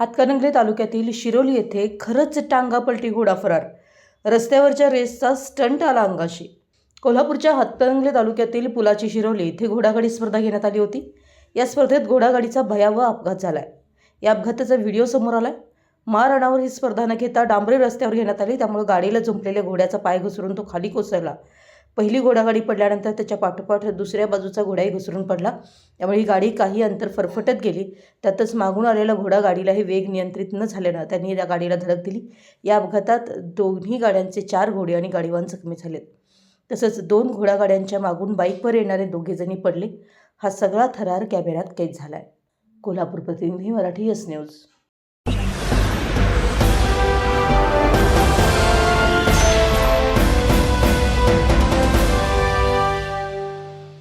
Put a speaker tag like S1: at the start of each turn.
S1: हातकणंगले तालुक्यातील शिरोली येथे खरंच टांगापलटी घोडा फरार. रस्त्यावरच्या रेसचा स्टंट आला अंगाशी. कोल्हापूरच्या हातकणंगले तालुक्यातील पुलाची शिरोली येथे घोडागाडी स्पर्धा घेण्यात आली होती. या स्पर्धेत घोडागाडीचा भयावह अपघात झाला आहे या अपघाताचा व्हिडिओ समोर आला आहे मारणावर ही स्पर्धा न घेता डांबरी रस्त्यावर घेण्यात आली त्यामुळे गाडीला झुंपलेल्या घोड्याचा पाय घसरून तो खाली कोसळला. पहिली घोडागाडी पडल्यानंतर त्याच्या पाठोपाठ दुसऱ्या बाजूचा घोडाही घसरून पडला. त्यामुळे ही गाडी काही अंतर फरफटत गेली. त्यातच मागून आलेला घोडा गाडीलाही वेग नियंत्रित न झाल्यानं त्यांनी या गाडीला धडक दिली. या अपघातात दोन्ही गाड्यांचे चार घोडे आणि गाडीवान जखमी झालेत. तसंच दोन घोडागाड्यांच्या मागून बाईकवर येणारे दोघेजणी पडले. हा सगळा थरार कॅमेऱ्यात कैद झाला आहे कोल्हापूर प्रतिनिधी मराठी यस न्यूज.